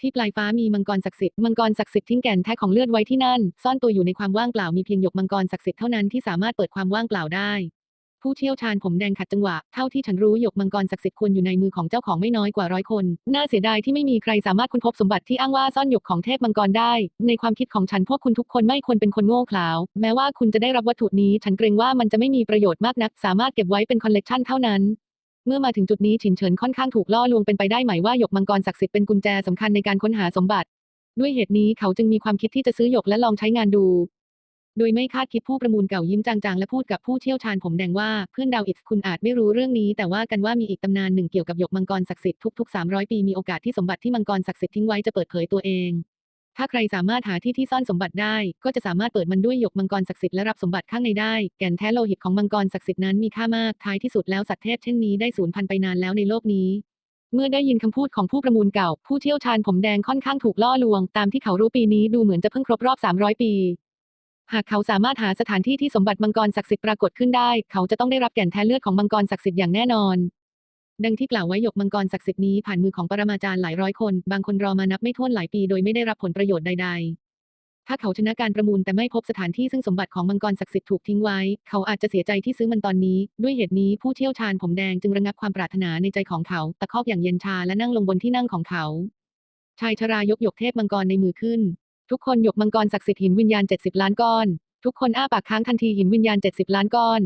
ที่ปลายฟ้ามีมังกรศักดิ์สิทธิ์ มังกรศักดิ์สิทธิ์ทิ้งแก่นแท้ของเลือดไว้ที่นั่น ซ่อนตัวอยู่ในความว่างเปล่า มีเพียงหยกมังกรศักดิ์สิทธิ์เท่านั้นที่สามารถเปิดความว่างเปล่าได้ ผู้เชี่ยวชาญผมแดงขัดจังหวะ เท่าที่ฉันรู้หยกมังกรศักดิ์สิทธิ์ควรอยู่ในมือของเจ้าของไม่น้อยกว่าร้อยคน น่าเสียดายที่ไม่มีใครสามารถค้นพบสมบัติที่อ้างว่าซ่อนหยกของเทพมังกรได้ ในความคิดของฉันพวกคุณทุกคนไม่ควรเป็นคนโง่เขลา แม้ว่าคุณจะได้รับวัตถุนี้ ฉันเกรงว่ามันจะไม่มีประโยชน์มากนัก สามารถเก็บไว้เป็นคอลเลกชันเท่านั้นเมื่อมาถึงจุดนี้ฉินเฉินค่อนข้างถูกล่อลวงเป็นไปได้ไหมว่าหยกมังกรศักดิ์สิทธิ์เป็นกุญแจสำคัญในการค้นหาสมบัติ ด้วยเหตุนี้เขาจึงมีความคิดที่จะซื้อหยกและลองใช้งานดู โดยไม่คาดคิดผู้ประมูลเก่ายิ้มจางๆ และพูดกับผู้เชี่ยวชาญผมแดงว่าเพื่อนดาวอิสคุณอาจไม่รู้เรื่องนี้ แต่ว่ากันว่ามีอีกตำนานหนึ่งเกี่ยวกับหยกมังกรศักดิ์สิทธิ์ทุกๆ 300 ปีมีโอกาสที่สมบัติที่มังกรศักดิ์สิทธิ์ทิ้งไว้จะเปิดเผยตัวเอง ถ้าใครสามารถหาที่ที่ซ่อนสมบัติได้ ก็จะสามารถเปิดมันด้วยหยกมังกรศักดิ์สิทธิ์และรับสมบัติข้างในได้ แก่นแท้โลหิตของมังกรศักดิ์สิทธิ์นั้นมีค่ามากท้ายที่สุดแล้วสัตว์เทพเช่นนี้ได้สูญพันธุ์ไปนานแล้วในโลกนี้เมื่อได้ยินคำพูดของผู้ประมูลเก่า ผู้เชี่ยวชาญผมแดงค่อนข้างถูกล่อลวง ตามที่เขารู้ปีนี้ดูเหมือนจะเพิ่งครบรอบ 300 ปี หากเขาสามารถหาสถานที่ที่สมบัติมังกรศักดิ์สิทธิ์ปรากฏขึ้นได้ เขาจะต้องได้รับแก่นแท้เลือดของมังกรศักดิ์สิทธิ์อย่างแน่นอน ดังที่กล่าวไว้หยกมังกรศักดิ์สิทธิ์นี้ผ่านมือของปรมาจารย์หลายร้อยคน บางคนรอมานับไม่ถ้วนหลายปีโดยไม่ได้รับผลประโยชน์ใด ๆ ถ้าเขาชนะการประมูลแต่ไม่พบสถานที่ซึ่งสมบัติของมังกรศักดิ์สิทธิ์ถูกทิ้งไว้ เขาอาจจะเสียใจที่ซื้อมันตอนนี้ ด้วยเหตุนี้ผู้เชี่ยวชาญผมแดงจึงระงับความปรารถนาในใจของเขา ตะคอกอย่างเย็นชาและนั่งลงบนที่นั่งของเขา ชายชรายกหยกเทพมังกรในมือขึ้น ทุกคนหยกมังกรศักดิ์สิทธิ์หินวิญญาณ 70 ล้านก้อน ทุกคนอ้าปากค้างทันทีหินวิญญาณ 70 ล้านก้อน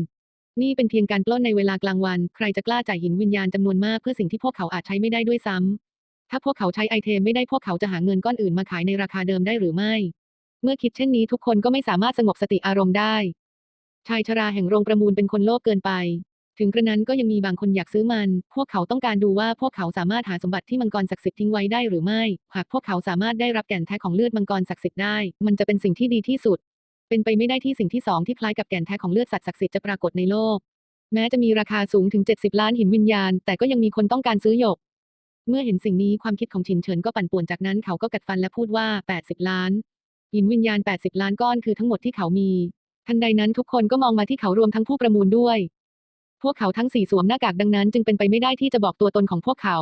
นี่เป็นเพียงการปล้นในเวลากลางวัน ใครจะกล้าจ่ายหินวิญญาณจำนวนมากเพื่อสิ่งที่พวกเขาอาจใช้ไม่ได้ด้วยซ้ำถ้าพวกเขาใช้ไอเทมไม่ได้พวกเขาจะหาเงินก้อนอื่นมาขายในราคาเดิมได้หรือไม่ เมื่อคิดเช่นนี้ทุกคนก็ไม่สามารถสงบสติอารมณ์ได้ ชายชราแห่งโรงประมูลเป็นคนโลภเกินไป ถึงกระนั้นก็ยังมีบางคนอยากซื้อมัน พวกเขาต้องการดูว่าพวกเขาสามารถหาสมบัติที่มังกรศักดิ์สิทธิ์ทิ้งไว้ได้หรือไม่ หากพวกเขาสามารถได้รับแก่นแท้ของเลือดมังกรศักดิ์สิทธิ์ได้ มันจะเป็นสิ่งที่ดีที่สุด เป็นไปไม่ได้ที่สิ่งที่สองที่คล้ายกับแก่นแท้ของเลือดสัตว์ศักดิ์สิทธิ์จะปรากฏในโลก แม้จะมีราคาสูงถึง 70 ล้านหินวิญญาณ แต่ก็ยังมีคนต้องการซื้อหยก เมื่อเห็นสิ่งนี้ความคิดของฉินเฉินก็ปั่นป่วนจากนั้นเขาก็กัดฟันและพูดว่า 80 ล้าน หินวิญญาณ 80 ล้านก้อนคือทั้งหมดที่เขามี ทันใดนั้นทุกคนก็มองมาที่เขารวมทั้งผู้ประมูลด้วย พวกเขาทั้งสี่สวมหน้ากากดังนั้นจึงเป็นไปไม่ได้ที่จะบอกตัวตนของพวกเขา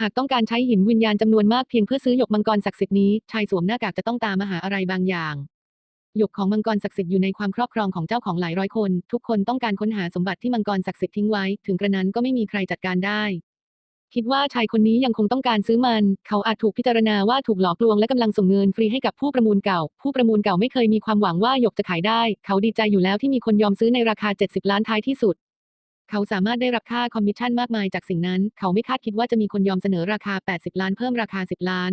หากต้องการใช้หินวิญญาณจำนวนมากเพียงเพื่อซื้อหยกมังกรศักดิ์สิทธิ์นี้ชายสวมหน้ากากจะต้องตามมาหาอะไรบางอย่างหยกของมังกรศักดิ์สิทธิ์อยู่ในความครอบครองของเจ้าของหลายร้อยคน ทุกคนต้องการค้นหาสมบัติที่มังกรศักดิ์สิทธิ์ทิ้งไว้ ถึงกระนั้นก็ไม่มีใครจัดการได้ คิดว่าชายคนนี้ยังคงต้องการซื้อมัน เขาอาจถูกพิจารณาว่าถูกหลอกลวงและกำลังส่งเงินฟรีให้กับผู้ประมูลเก่า ผู้ประมูลเก่าไม่เคยมีความหวังว่าหยกจะขายได้ เขาดีใจอยู่แล้วที่มีคนยอมซื้อในราคา 70 ล้านท้ายที่สุด เขาสามารถได้รับค่าคอมมิชชั่นมากมายจากสิ่งนั้น เขาไม่คาดคิดว่าจะมีคนยอมเสนอราคา 80 ล้านเพิ่มราคา 10 ล้าน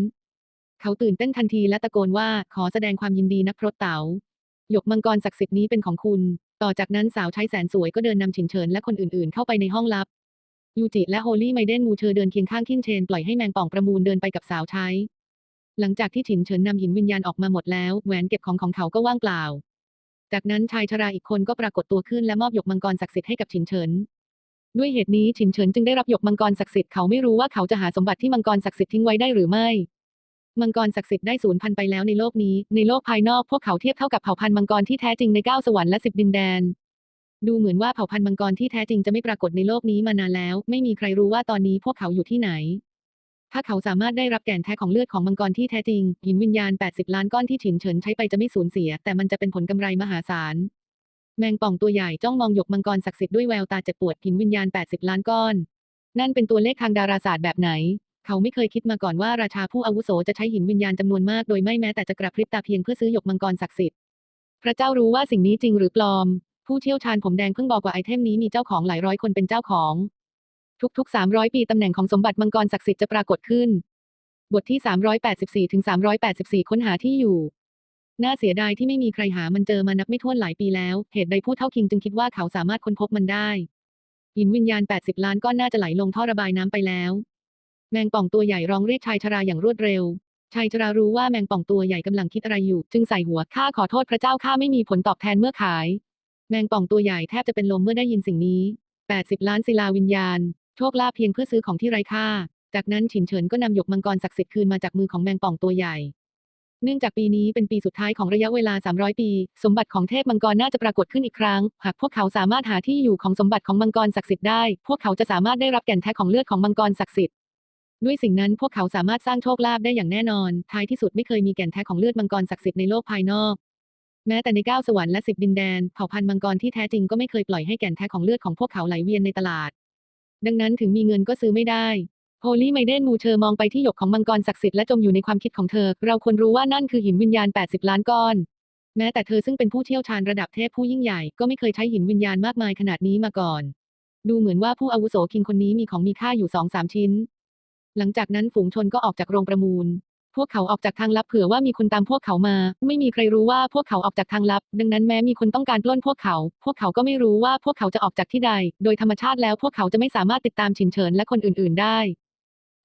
เขาตื่นเต้นทันทีและตะโกนว่าขอแสดงความยินดีนักพรตเต๋าหยกมังกรศักดิ์สิทธิ์นี้เป็นของคุณ ต่อจากนั้นสาวใช้แสนสวยก็เดินนำฉินเฉินและคนอื่นๆ เข้าไปในห้องลับ ยูจิและโฮลี่ไมเดนมูเชอเดินเคียงข้างคินเชนปล่อยให้แมงป่องประมูลเดินไปกับสาวใช้ หลังจากที่ฉินเฉินนำหินวิญญาณออกมาหมดแล้วแหวนเก็บของของเขาก็ว่างเปล่า จากนั้นชายชราอีกคนก็ปรากฏตัวขึ้นและมอบหยกมังกรศักดิ์สิทธิ์ให้กับฉินเฉิน ด้วยเหตุนี้ฉินเฉินจึงได้รับหยกมังกรศักดิ์สิทธิ์เขาไม่รู้ว่าเขาจะหาสมบัติที่มังกรศักดิ์สิทธิ์ทิ้งไว้ได้หรือไม่ มังกรศักดิ์สิทธิ์ได้สูญพันธุ์ไปแล้วในโลกนี้ ในโลกภายนอกพวกเขาเทียบเท่ากับเผ่าพันธุ์มังกรที่แท้จริงในเก้าสวรรค์และสิบดินแดน ดูเหมือนว่าเผ่าพันธุ์มังกรที่แท้จริงจะไม่ปรากฏในโลกนี้มานานแล้ว ไม่มีใครรู้ว่าตอนนี้พวกเขาอยู่ที่ไหน ถ้าเขาสามารถได้รับแก่นแท้ของเลือดของมังกรที่แท้จริง หินวิญญาณ 80 ล้านก้อนที่ฉินเฉินใช้ไปจะไม่สูญเสีย แต่มันจะเป็นผลกำไรมหาศาล แมงป่องตัวใหญ่จ้องมองหยกมังกรศักดิ์สิทธิ์ด้วยแววตาเจ็บปวดหินวิญญาณ 80 ล้านก้อน นั่นเป็นตัวเลขทางดาราศาสตร์แบบไหน เขาไม่เคยคิดมาก่อนว่าราชาผู้อาวุโสจะใช้หินวิญญาณจำนวนมากโดยไม่แม้แต่จะกระพริบตาเพียงเพื่อซื้อหยกมังกรศักดิ์สิทธิ์ พระเจ้ารู้ว่าสิ่งนี้จริงหรือปลอม ผู้เชี่ยวชาญผมแดงเพิ่งบอกว่าไอเทมนี้มีเจ้าของหลายร้อยคนเป็นเจ้าของ ทุกๆ 300 ปีตำแหน่งของสมบัติมังกรศักดิ์สิทธิ์จะปรากฏขึ้น บทที่ 384ถึง384 ค้นหาที่อยู่ น่าเสียดายที่ไม่มีใครหามันเจอมานับไม่ถ้วนหลายปีแล้ว เหตุใดผู้เท่าคิงจึงคิดว่าเขาสามารถค้นพบมันได้หินวิญญาณ 80 ล้านก้อนน่าจะไหลลงท่อระบายน้ำไปแล้ว แมงป่องตัวใหญ่ร้องเรียกชายชราอย่างรวดเร็ว ชายชรารู้ว่าแมงป่องตัวใหญ่กำลังคิดอะไรอยู่ จึงใส่หัวข้าขอโทษพระเจ้าข้าไม่มีผลตอบแทนเมื่อขาย แมงป่องตัวใหญ่แทบจะเป็นลมเมื่อได้ยินสิ่งนี้ 80 ล้านศิลาวิญญาณ โชคลาภเพียงเพื่อซื้อของที่ไร้ค่า จากนั้นฉินเฉินก็นำหยกมังกรศักดิ์สิทธิ์คืนมาจากมือของแมงป่องตัวใหญ่ เนื่องจากปีนี้เป็นปีสุดท้ายของระยะเวลา 300 ปี สมบัติของเทพมังกรน่าจะปรากฏขึ้นอีกครั้ง หากพวกเขาสามารถหาที่อยู่ของสมบัติของมังกรศักดิ์สิทธิ์ได้ พวกเขาจะสามารถได้รับแก่นแท้ของเลือดของมังกรศักดิ์สิทธิ์ด้วยสิ่งนั้นพวกเขาสามารถสร้างโชคลาภได้อย่างแน่นอน ท้ายที่สุดไม่เคยมีแก่นแท้ของเลือดมังกรศักดิ์สิทธิ์ในโลกภายนอก แม้แต่ในเก้าสวรรค์และสิบดินแดน เผ่าพันธุ์มังกรที่แท้จริงก็ไม่เคยปล่อยให้แก่นแท้ของเลือดของพวกเขาไหลเวียนในตลาด ดังนั้นถึงมีเงินก็ซื้อไม่ได้โฮลี่ไมเดนมูเชอร์มองไปที่หยกของมังกรศักดิ์สิทธิ์และจมอยู่ในความคิดของเธอ เราควรรู้ว่านั่นคือหินวิญญาณ 80 ล้านก้อน แม้แต่เธอซึ่งเป็นผู้เชี่ยวชาญระดับเทพผู้ยิ่งใหญ่ ก็ไม่เคยใช้หินวิญญาณมากมายขนาดนี้มาก่อน ดูเหมือนว่าผู้อาวุโสคิงคนนี้มีของมีค่าอยู่สองสามชิ้น หลังจากนั้นฝูงชนก็ออกจากโรงประมูล พวกเขาออกจากทางลับเผื่อว่ามีคนตามพวกเขามา ไม่มีใครรู้ว่าพวกเขาออกจากทางลับ ดังนั้นแม้มีคนต้องการปล้นพวกเขา พวกเขาก็ไม่รู้ว่าพวกเขาจะออกจากที่ใด โดยธรรมชาติแล้วพวกเขาจะไม่สามารถติดตามฉินเฉินและคนอื่น ๆ ได้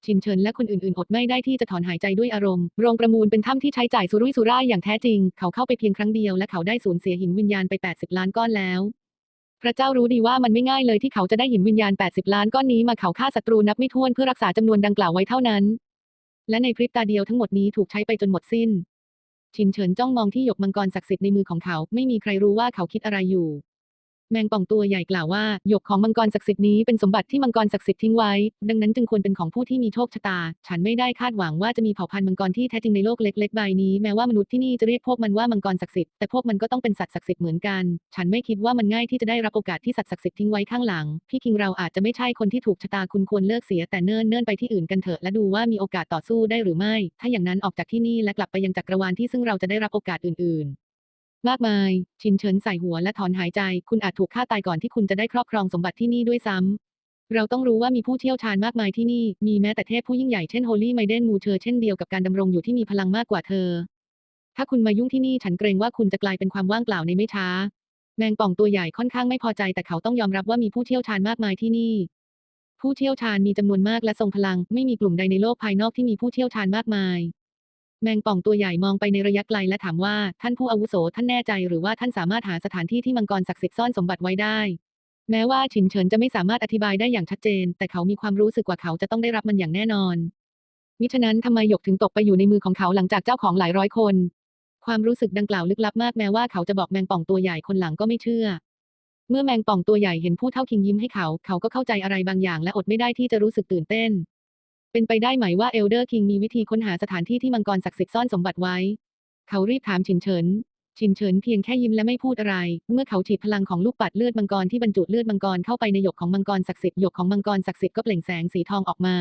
ชินเฉินและคนอื่นๆ อดไม่ได้ที่จะถอนหายใจด้วยอารมณ์ โรงประมูลเป็นถ้ำที่ใช้จ่ายสุรุ่ยสุร่ายอย่างแท้จริง เขาเข้าไปเพียงครั้งเดียวและเขาได้สูญเสียหินวิญญาณไป 80 ล้านก้อนแล้ว พระเจ้ารู้ดีว่ามันไม่ง่ายเลยที่เขาจะได้หินวิญญาณ 80 ล้านก้อนนี้มาเขาฆ่าศัตรูนับไม่ถ้วนเพื่อรักษาจำนวนดังกล่าวไว้เท่านั้น และในพริบตาเดียวทั้งหมดนี้ถูกใช้ไปจนหมดสิ้น ชินเฉินจ้องมองที่หยกมังกรศักดิ์สิทธิ์ในมือของเขา ไม่มีใครรู้ว่าเขาคิดอะไรอยู่ แมงป่องตัวใหญ่กล่าวว่าหยกของมังกรศักดิ์สิทธิ์นี้เป็นสมบัติที่มังกรศักดิ์สิทธิ์ทิ้งไว้ ดังนั้นจึงควรเป็นของผู้ที่มีโชคชะตา ฉันไม่ได้คาดหวังว่าจะมีเผ่าพันธุ์มังกรที่แท้จริงในโลกเล็กๆใบนี้แม้ว่ามนุษย์ที่นี่จะเรียกพวกมันว่ามังกรศักดิ์สิทธิ์แต่พวกมันก็ต้องเป็นสัตว์ศักดิ์สิทธิ์เหมือนกัน ฉันไม่คิดว่ามันง่ายที่จะได้รับโอกาสที่สัตว์ศักดิ์สิทธิ์ทิ้งไว้ข้างหลัง พี่คิงเราอาจจะไม่ใช่คนที่ถูกชะตาคุณควรเลิกเสียแต่เนิ่นเนิ่นๆไปที่อื่นกันเถอะและดูว่ามีโอกาสต่อสู้ได้หรือไม่ ถ้าอย่างนั้นออกจากที่นี่และกลับไปยังจักรวาลที่ซึ่งเราจะได้รับโอกาสอื่น ๆ มากมาย ชินเฉินใส่หัวและถอนหายใจ คุณอาจถูกฆ่าตายก่อนที่คุณจะได้ครอบครองสมบัติที่นี่ด้วยซ้ำเราต้องรู้ว่ามีผู้เชี่ยวชาญมากมายที่นี่ มีแม้แต่เทพผู้ยิ่งใหญ่เช่นโฮลี่ไมเดนมูเชอร์เช่นเดียวกับการดำรงอยู่ที่มีพลังมากกว่าเธอ ถ้าคุณมายุ่งที่นี่ฉันเกรงว่าคุณจะกลายเป็นความว่างเปล่าในไม่ช้า แมงป่องตัวใหญ่ค่อนข้างไม่พอใจ แต่เขาต้องยอมรับว่ามีผู้เชี่ยวชาญมากมายที่นี่ ผู้เชี่ยวชาญมีจำนวนมากและทรงพลัง ไม่มีกลุ่มใดในโลกภายนอกที่มีผู้เชี่ยวชาญมากมาย แมงป่องตัวใหญ่มองไปในระยะไกลและถามว่า ท่านผู้อาวุโสท่านแน่ใจหรือว่าท่านสามารถหาสถานที่ที่มังกรศักดิ์สิทธิ์ซ่อนสมบัติไว้ได้ แม้ว่าฉินเฉินจะไม่สามารถอธิบายได้อย่างชัดเจน แต่เขามีความรู้สึกว่าเขาจะต้องได้รับมันอย่างแน่นอนมิฉะนั้นทำไมหยกถึงตกไปอยู่ในมือของเขาหลังจากเจ้าของหลายร้อยคน ความรู้สึกดังกล่าวลึกลับมากแม้ว่าเขาจะบอกแมงป่องตัวใหญ่คนหลังก็ไม่เชื่อ เมื่อแมงป่องตัวใหญ่เห็นผู้เท่าคิงยิ้มให้เขา เขาก็เข้าใจอะไรบางอย่างและอดไม่ได้ที่จะรู้สึกตื่นเต้น เป็นไปได้ไหมว่าเอลเดอร์คิงมีวิธีค้นหาสถานที่ที่มังกรศักดิ์สิทธิ์ซ่อนสมบัติไว้ เขารีบถามฉินเฉิน ฉินเฉินเพียงแค่ยิ้มและไม่พูดอะไร เมื่อเขาฉีดพลังของลูกปัดเลือดมังกรที่บรรจุเลือดมังกรเข้าไปในหยกของมังกรศักดิ์สิทธิ์หยกของมังกรศักดิ์สิทธิ์ก็เปล่งแสงสีทองออกมา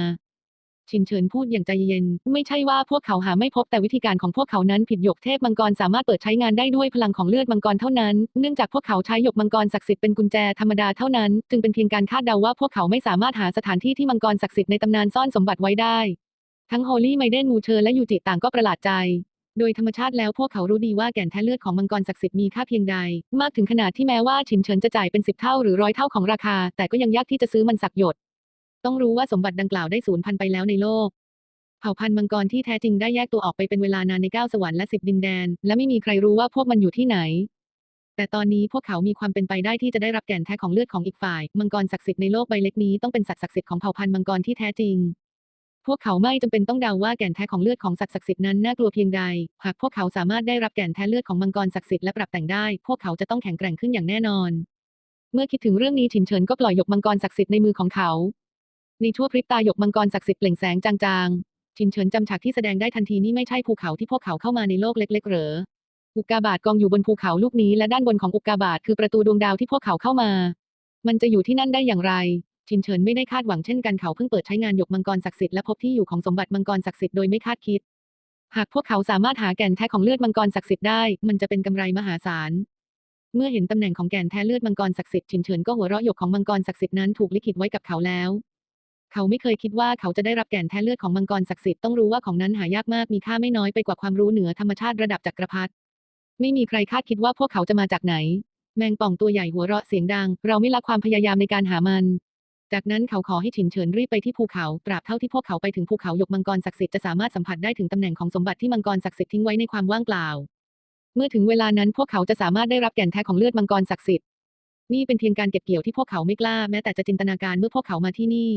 ชินเฉินพูดอย่างใจเย็น ไม่ใช่ว่าพวกเขาหาไม่พบแต่วิธีการของพวกเขานั้นผิดหยกเทพมังกรสามารถเปิดใช้งานได้ด้วยพลังของเลือดมังกรเท่านั้น เนื่องจากพวกเขาใช้หยกมังกรศักดิ์สิทธิ์เป็นกุญแจธรรมดาเท่านั้น จึงเป็นเพียงการคาดเดาว่าพวกเขาไม่สามารถหาสถานที่ที่มังกรศักดิ์สิทธิ์ในตำนานซ่อนสมบัติไว้ได้ ทั้งโฮลี่ไมเดนมูเชอร์และยูจิต่างก็ประหลาดใจโดยธรรมชาติแล้วพวกเขารู้ดีว่าแก่นแท้เลือดของมังกรศักดิ์สิทธิ์มีค่าเพียงใด มากถึงขนาดที่แม้ว่าฉินเฉินจะจ่ายเป็นสิบเท่าหรือร้อยเท่าของราคา แต่ก็ยังยากที่จะซื้อมันสักหยด ต้องรู้ว่าสมบัติดังกล่าวได้สูญพันธุ์ไปแล้วในโลก เผ่าพันธุ์มังกรที่แท้จริงได้แยกตัวออกไปเป็นเวลานานในเก้าสวรรค์และสิบดินแดน และไม่มีใครรู้ว่าพวกมันอยู่ที่ไหน แต่ตอนนี้พวกเขามีความเป็นไปได้ที่จะได้รับแก่นแท้ของเลือดของอีกฝ่าย มังกรศักดิ์สิทธิ์ในโลกใบเล็กนี้ต้องเป็นสัตว์ศักดิ์สิทธิ์ของเผ่าพันธุ์มังกรที่แท้จริงพวกเขาไม่จำเป็นต้องเดาว่าแก่นแท้ของเลือดของสัตว์ศักดิ์สิทธิ์นั้นน่ากลัวเพียงใด หากพวกเขาสามารถได้รับแก่นแท้เลือดของมังกรศักดิ์สิทธิ์และปรับแต่งได้ พวกเขาจะต้องแข็งแกร่งขึ้นอย่างแน่นอน เมื่อคิดถึงเรื่องนี้ฉินเฉินก็ปล่อยยกมังกรศักดิ์สิทธิ์ในมือของเขา ในชั่วพริบตาหยกมังกรศักดิ์สิทธิ์เปล่งแสงจางๆ ชินเฉินจำฉากที่แสดงได้ทันทีนี่ไม่ใช่ภูเขาที่พวกเขาเข้ามาในโลกเล็ก ๆ เหรอ อุกกาบาตกองอยู่บนภูเขาลูกนี้และด้านบนของอุกกาบาตคือประตูดวงดาวที่พวกเขาเข้ามา มันจะอยู่ที่นั่นได้อย่างไร ชินเฉินไม่ได้คาดหวังเช่นกันเขาเพิ่งเปิดใช้งานหยกมังกรศักดิ์สิทธิ์และพบที่อยู่ของสมบัติมังกรศักดิ์สิทธิ์โดยไม่คาดคิด หากพวกเขาสามารถหาแก่นแท้ของเลือดมังกรศักดิ์สิทธิ์ได้ มันจะเป็นกำไรมหาศาลเมื่อเห็นตำแหน่งของแก่นแท้เลือดมังกรศักดิ์สิทธิ์ชินเฉินก็หัวเราะหยกของมังกรศักดิ์สิทธิ์นั้นถูกลิขิตไว้กับเขาแล้ว เขาไม่เคยคิดว่าเขาจะได้รับแก่นแท้เลือดของมังกรศักดิ์สิทธิ์ต้องรู้ว่าของนั้นหายากมากมีค่าไม่น้อยไปกว่าความรู้เหนือธรรมชาติระดับจักรพรรดิไม่มีใครคาดคิดว่าพวกเขาจะมาจากไหน แมงป่องตัวใหญ่หัวเราะเสียงดัง เราไม่ละความพยายามในการหามัน จากนั้นเขาขอให้ฉินเฉินรีบไปที่ภูเขาตราบเท่าที่พวกเขาไปถึงภูเขาหยกมังกรศักดิ์สิทธิ์จะสามารถสัมผัสได้ถึงตำแหน่งของสมบัติที่มังกรศักดิ์สิทธิ์ทิ้งไว้ในความว่างเปล่า เมื่อถึงเวลานั้นพวกเขาจะสามารถได้รับแก่นแท้ของเลือดมังกรศักดิ์สิทธิ์นี่เป็นเพียงการเก็บเกี่ยวที่พวกเขาไม่กล้าแม้แต่จะจินตนาการเมื่อพวกเขามาที่นี่